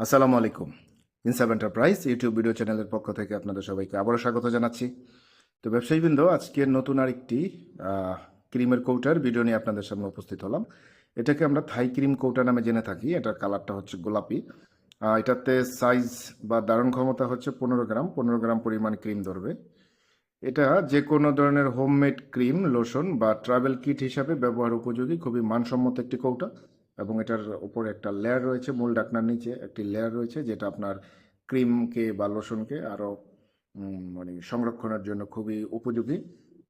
আসসালামু আলাইকুম। ইনসাব enterprise YouTube video চ্যানেলের পক্ষ থেকে আপনাদের সবাইকে আবারও স্বাগত জানাচ্ছি। তো ব্যবসায়ীবৃন্দ, আজকের নতুন আরেকটি ক্রিমের কৌটার ভিডিও নিয়ে আপনাদের সামনে উপস্থিত হলাম। এটাকে আমরা থাই ক্রিম কৌটা নামে জেনে থাকি। এটার কালারটা হচ্ছে গোলাপি। এটাতে সাইজ বা ধারণ ক্ষমতা হচ্ছে পনেরো গ্রাম। পনেরো গ্রাম পরিমাণ ক্রিম ধরবে। এটা যে কোনো ধরনের হোমমেড ক্রিম লোশন বা ট্রাভেল কিট হিসাবে ব্যবহার উপযোগী, খুবই মানসম্মত একটি কৌটা এবং এটার উপরে একটা লেয়ার রয়েছে মূল ডাকনার নিচে, একটি লেয়ার রয়েছে যেটা আপনার ক্রিমকে বা লোশনকে আরও মানে সংরক্ষণের জন্য খুবই উপযোগী।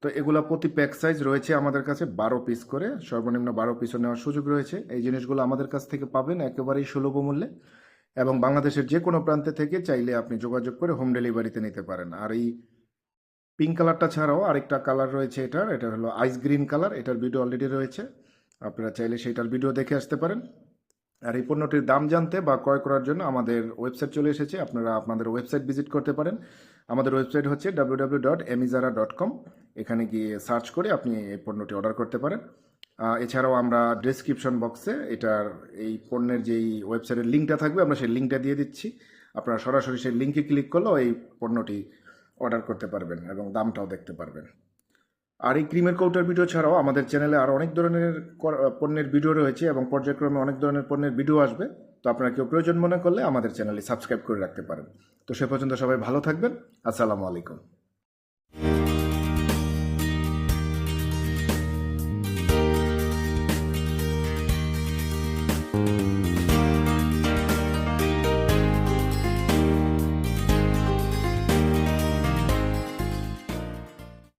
তো এগুলো প্রতি প্যাক সাইজ রয়েছে আমাদের কাছে বারো পিস করে, সর্বনিম্ন বারো পিসও নেওয়ার সুযোগ রয়েছে। এই জিনিসগুলো আমাদের কাছ থেকে পাবেন একেবারেই সুলভ মূল্যে। এবং বাংলাদেশের যে কোনো প্রান্তে থেকে চাইলে আপনি যোগাযোগ করে হোম ডেলিভারিতে নিতে পারেন। আর এই পিঙ্ক কালারটা ছাড়াও আরেকটা কালার রয়েছে এটার, এটা হলো আইস গ্রিন কালার এটার ভিডিও অলরেডি রয়েছে। আপনারা চাইলে সেইটার ভিডিও দেখে আসতে পারেন। আর এই পণ্যটির দাম জানতে বা ক্রয় করার জন্য আমাদের ওয়েবসাইট চলে এসেছে। আপনারা আপনাদের ওয়েবসাইট ভিজিট করতে পারেন। আমাদের ওয়েবসাইট হচ্ছে ডাব্লিউ ডাব্লিউ ডট এমিজারা ডট কম এখানে গিয়ে সার্চ করে আপনি এই পণ্যটি অর্ডার করতে পারেন। এছাড়াও আমরা ডেসক্রিপশন বক্সে এটার এই পণ্যের যেই ওয়েবসাইটের লিঙ্কটা থাকবে, আমরা সেই লিঙ্কটা দিয়ে দিচ্ছি। আপনারা সরাসরি সেই লিঙ্কে ক্লিক করলেও এই পণ্যটি অর্ডার করতে পারবেন এবং দামটাও দেখতে পারবেন। আর এই ক্রিমের কৌটার ভিডিও ছাড়াও আমাদের চ্যানেলে আর অনেক ধরনের পণ্যের ভিডিও রয়েছে এবং পর্যায়ক্রমে অনেক ধরনের পণ্যের ভিডিও আসবে। তো আপনারা কেউ প্রয়োজন মনে করলে আমাদের চ্যানেলে সাবস্ক্রাইব করে রাখতে পারেন। তো সে পর্যন্ত সবাই ভালো থাকবেন। আসসালামু আলাইকুম।